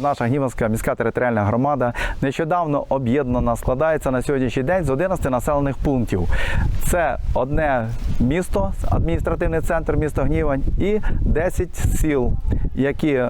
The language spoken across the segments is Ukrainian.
Наша Гніванська міська територіальна громада нещодавно об'єднана складається на сьогоднішній день з 11 населених пунктів. Це одне місто, адміністративний центр міста Гнівань і 10 сіл, які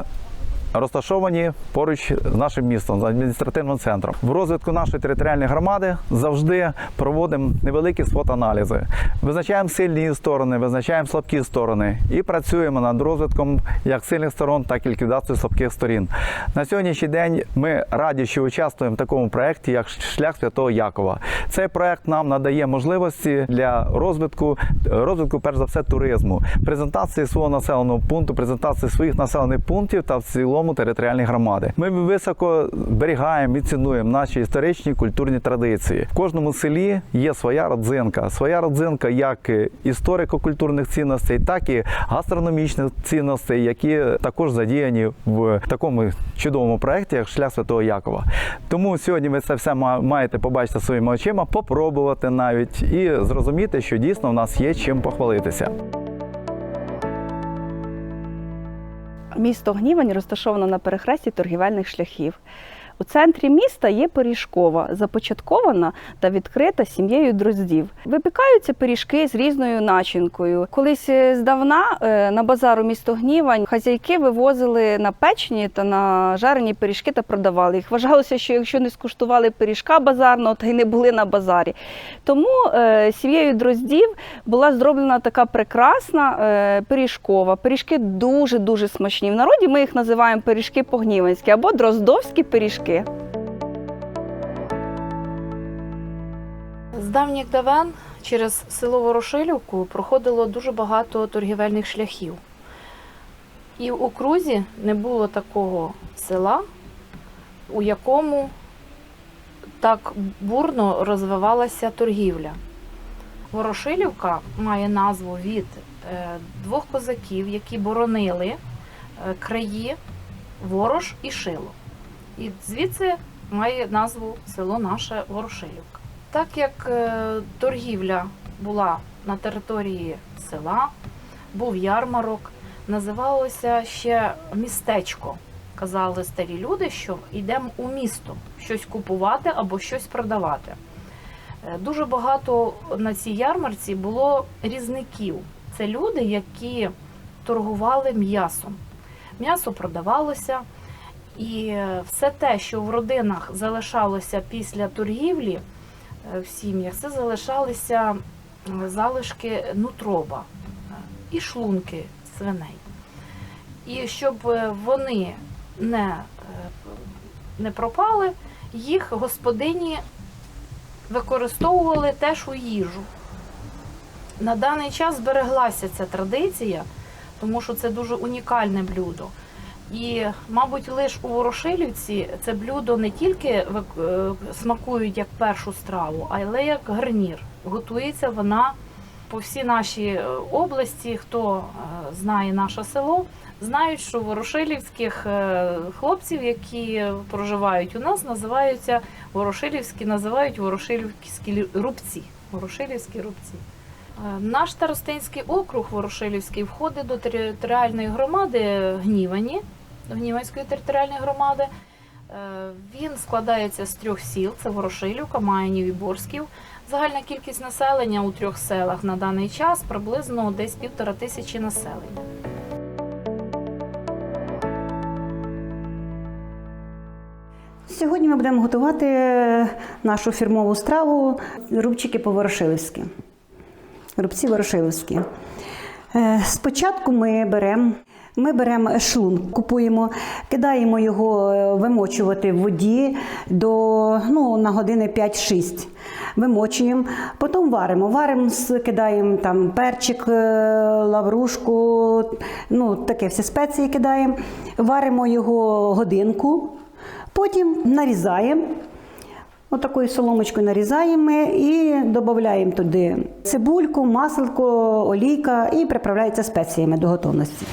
розташовані поруч з нашим містом, з адміністративним центром. В розвитку нашої територіальної громади завжди проводимо невеликі спот-аналізи. Визначаємо сильні сторони, визначаємо слабкі сторони і працюємо над розвитком як сильних сторон, так і ліквідацією слабких сторін. На сьогоднішній день ми раді, що участвуємо в такому проєкті, як шлях Святого Якова. Цей проєкт нам надає можливості для розвитку, розвитку, перш за все, туризму, презентації свого населеного пункту, презентації своїх населених пунктів та в цілому територіальної громади. Ми високо зберігаємо і цінуємо наші історичні культурні традиції. В кожному селі є своя родзинка, своя родзинка як історико-культурних цінностей, так і гастрономічних цінностей, які також задіяні в такому чудовому проєкті, як шлях Святого Якова. Тому сьогодні ви це все маєте побачити своїми очима, попробувати навіть і зрозуміти, що дійсно в нас є чим похвалитися. Місто Гнівань розташовано на перехресті торгівельних шляхів. У центрі міста є пиріжкова, започаткована та відкрита сім'єю дроздів. Випікаються пиріжки з різною начинкою. Колись е, здавна е, на базару місто Гнівань хазяйки вивозили на печені та на жарені пиріжки та продавали їх. Вважалося, що якщо не скуштували пиріжка базарного, то й не були на базарі. Тому е, сім'єю дроздів була зроблена така прекрасна пиріжкова. Пиріжки дуже дуже смачні. В народі ми їх називаємо пиріжки погніванські або дроздовські пиріжки. З давніх давен через село Ворошилівку проходило дуже багато торгівельних шляхів. І в окрузі не було такого села, у якому так бурно розвивалася торгівля. Ворошилівка має назву від е, двох козаків, які боронили е, краї Ворош і Шило. І звідси має назву село наше Ворошилівка. Так як е, торгівля була на території села, був ярмарок, називалося ще містечко. Казали старі люди, що йдемо у місто щось купувати або щось продавати. Е, Дуже багато на цій ярмарці було різників. Це люди, які торгували м'ясом. М'ясо продавалося, і все те, що в родинах залишалося після торгівлі, е, в сім'ях, це залишалися залишки нутроба е, і шлунки свиней. І щоб е, вони не, не пропали, їх господині використовували теж у їжу. На даний час збереглася ця традиція, тому що це дуже унікальне блюдо. І, мабуть, лише у Ворошилівці це блюдо не тільки е, смакують як першу страву, але як гарнір. Готується вона по всій нашій е, області. Хто е, знає наше село, знають, що ворошилівських хлопців, які проживають у нас, називаються ворошилівські, називають ворошилівські рубці. Ворошилівські рубці. Наш старостинський округ Ворошилівський входить до територіальної громади Гнівані, Гніванської територіальної громади. Е, Він складається з трьох сіл: це Ворошилівка, Маянів і Борськів. Загальна кількість населення у трьох селах на даний час приблизно десь півтора тисячі населення. Сьогодні ми будемо готувати нашу фірмову страву рубчики по-ворошилівськи. Рубці ворошилівські. Е, Спочатку ми беремо. Ми беремо шлун, купуємо, кидаємо його е, вимочувати в воді до, ну, на години 5-6. Вимочуємо, потім варимо. Варимо, кидаємо там перчик, е, лаврушку, ну, таке всі спеції кидаємо. Варимо його годинку, Потім нарізаємо. Отакою соломочкою нарізаємо і додаємо туди цибульку, маселко, олійка і приправляється спеціями до готовності.